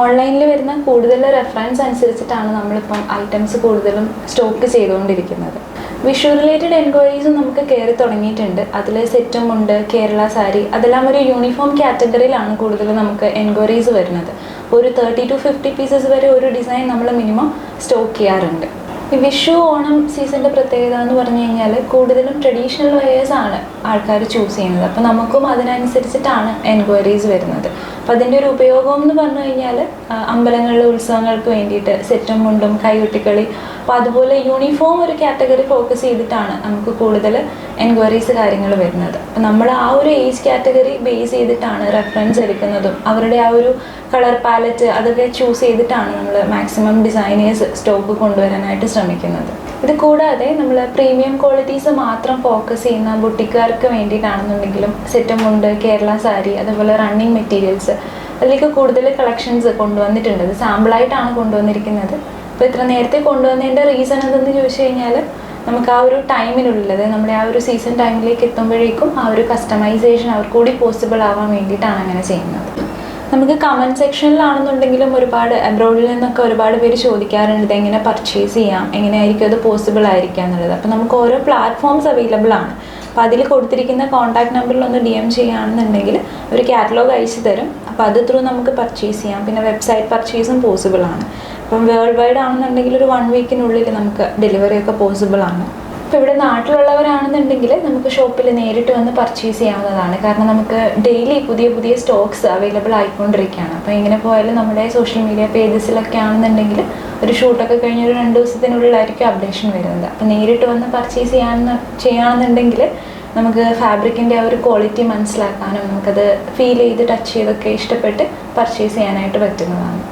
ഓൺലൈനിൽ വരുന്ന കൂടുതൽ റെഫറൻസ് അനുസരിച്ചിട്ടാണ് നമ്മളിപ്പം ഐറ്റംസ് കൂടുതലും സ്റ്റോക്ക് ചെയ്തുകൊണ്ടിരിക്കുന്നത്. വിഷു റിലേറ്റഡ് എൻക്വയറീസും നമുക്ക് കയറി തുടങ്ങിയിട്ടുണ്ട്. അതിൽ സെറ്റും ഉണ്ട് കേരള സാരി. അതെല്ലാം ഒരു യൂണിഫോം കാറ്റഗറിയിലാണ് കൂടുതൽ നമുക്ക് എൻക്വയറീസ് വരുന്നത്. ഒരു തേർട്ടി ടു ഫിഫ്റ്റി പീസസ് വരെ ഒരു ഡിസൈൻ നമ്മൾ മിനിമം സ്റ്റോക്ക് ചെയ്യാറുണ്ട്. ഈ വിഷു ഓണം സീസണിന്റെ പ്രത്യേകത എന്ന് പറഞ്ഞു കഴിഞ്ഞാൽ കൂടുതലും ട്രഡീഷണൽ വെയേഴ്സ് ആണ് ആൾക്കാർ ചൂസ് ചെയ്യുന്നത്. അപ്പോൾ നമുക്കും അതിനനുസരിച്ചിട്ടാണ് എൻക്വയറീസ് വരുന്നത്. അപ്പോൾ അതിന്റെ ഒരു ഉപയോഗം എന്ന് പറഞ്ഞു കഴിഞ്ഞാൽ അമ്പലങ്ങളിലെ ഉത്സവങ്ങൾക്ക് വേണ്ടിയിട്ട് സെറ്റും മുണ്ടും കൈകൊട്ടിക്കളി അപ്പോൾ അതുപോലെ യൂണിഫോം ഒരു കാറ്റഗറി ഫോക്കസ് ചെയ്തിട്ടാണ് നമുക്ക് കൂടുതൽ എൻക്വയറീസ് കാര്യങ്ങൾ വരുന്നത്. അപ്പോൾ നമ്മൾ ആ ഒരു ഏജ് കാറ്റഗറി ബേസ് ചെയ്തിട്ടാണ് റെഫറൻസ് എടുക്കുന്നതും അവരുടെ ആ ഒരു കളർ പാലറ്റ് അതൊക്കെ ചൂസ് ചെയ്തിട്ടാണ് നമ്മൾ മാക്സിമം ഡിസൈനേഴ്സ് സ്റ്റോക്ക് കൊണ്ടുവരാനായിട്ട് ശ്രമിക്കുന്നത്. ഇത് കൂടാതെ നമ്മൾ പ്രീമിയം ക്വാളിറ്റീസ് മാത്രം ഫോക്കസ് ചെയ്യുന്ന ബുട്ടിക്കാർക്ക് വേണ്ടിയിട്ടാണെന്നുണ്ടെങ്കിലും സെറ്റമുണ്ട് കേരള സാരി അതുപോലെ റണ്ണിങ് മെറ്റീരിയൽസ് അതിലേക്ക് കൂടുതൽ കളക്ഷൻസ് കൊണ്ടുവന്നിട്ടുണ്ട്. ഇത് സാമ്പിളായിട്ടാണ് കൊണ്ടുവന്നിരിക്കുന്നത്. അപ്പോൾ ഇത്ര നേരത്തെ കൊണ്ടുവന്നതിന്റെ റീസൺ എന്തെന്ന് ചോദിച്ചു കഴിഞ്ഞാൽ നമുക്ക് ആ ഒരു ടൈമിനുള്ളിൽ അതായത് നമ്മുടെ ആ ഒരു സീസൺ ടൈമിലേക്ക് എത്തുമ്പോഴേക്കും ആ ഒരു കസ്റ്റമൈസേഷൻ അവർക്ക് കൂടി പോസിബിൾ ആവാൻ വേണ്ടിയിട്ടാണ് അങ്ങനെ ചെയ്യുന്നത്. നമുക്ക് കമന്റ് സെക്ഷനിലാണെന്നുണ്ടെങ്കിലും ഒരുപാട് അബ്രോഡിൽ നിന്നൊക്കെ ഒരുപാട് പേര് ചോദിക്കാറുണ്ട് എങ്ങനെ പർച്ചേസ് ചെയ്യാം എങ്ങനെയായിരിക്കും അത് പോസിബിൾ ആയിരിക്കുക എന്നുള്ളത്. അപ്പോൾ നമുക്ക് ഓരോ പ്ലാറ്റ്ഫോംസ് അവൈലബിൾ ആണ്. അപ്പോൾ അതിൽ കൊടുത്തിരിക്കുന്ന കോൺടാക്ട് നമ്പറിൽ ഒന്ന് ഡി എം ചെയ്യുകയാണെന്നുണ്ടെങ്കിൽ ഒരു കാറ്റലോഗ് അയച്ചു തരും. അപ്പോൾ അത് ത്രൂ നമുക്ക് പർച്ചേസ് ചെയ്യാം. പിന്നെ വെബ്സൈറ്റ് പർച്ചേസും പോസിബിൾ ആണ്. അപ്പം വേൾഡ് വൈഡ് ആണെന്നുണ്ടെങ്കിൽ ഒരു വൺ വീക്കിനുള്ളിൽ നമുക്ക് ഡെലിവറി ഒക്കെ പോസിബിൾ ആണ്. ഇപ്പോൾ ഇവിടെ നാട്ടിലുള്ളവരാണെന്നുണ്ടെങ്കിൽ നമുക്ക് ഷോപ്പിൽ നേരിട്ട് വന്ന് പർച്ചേസ് ചെയ്യാവുന്നതാണ്. കാരണം നമുക്ക് ഡെയിലി പുതിയ പുതിയ സ്റ്റോക്സ് അവൈലബിൾ ആയിക്കൊണ്ടിരിക്കുകയാണ്. അപ്പോൾ ഇങ്ങനെ പോയാലും നമ്മുടെ സോഷ്യൽ മീഡിയ പേജസിലൊക്കെ ആണെന്നുണ്ടെങ്കിൽ ഒരു ഷൂട്ടൊക്കെ കഴിഞ്ഞ ഒരു രണ്ട് ദിവസത്തിനുള്ളിലായിരിക്കും അപ്ഡേഷൻ വരുന്നത്. അപ്പോൾ നേരിട്ട് വന്ന് പർച്ചേസ് ചെയ്യാന്ന് ചെയ്യുകയാണെന്നുണ്ടെങ്കിൽ നമുക്ക് ഫാബ്രിക്കിന്റെ ആ ഒരു ക്വാളിറ്റി മനസ്സിലാക്കാനും നമുക്കത് ഫീൽ ചെയ്ത് ടച്ച് ചെയ്തൊക്കെ ഇഷ്ടപ്പെട്ട് പർച്ചേസ് ചെയ്യാനായിട്ട് പറ്റുന്നതാണ്.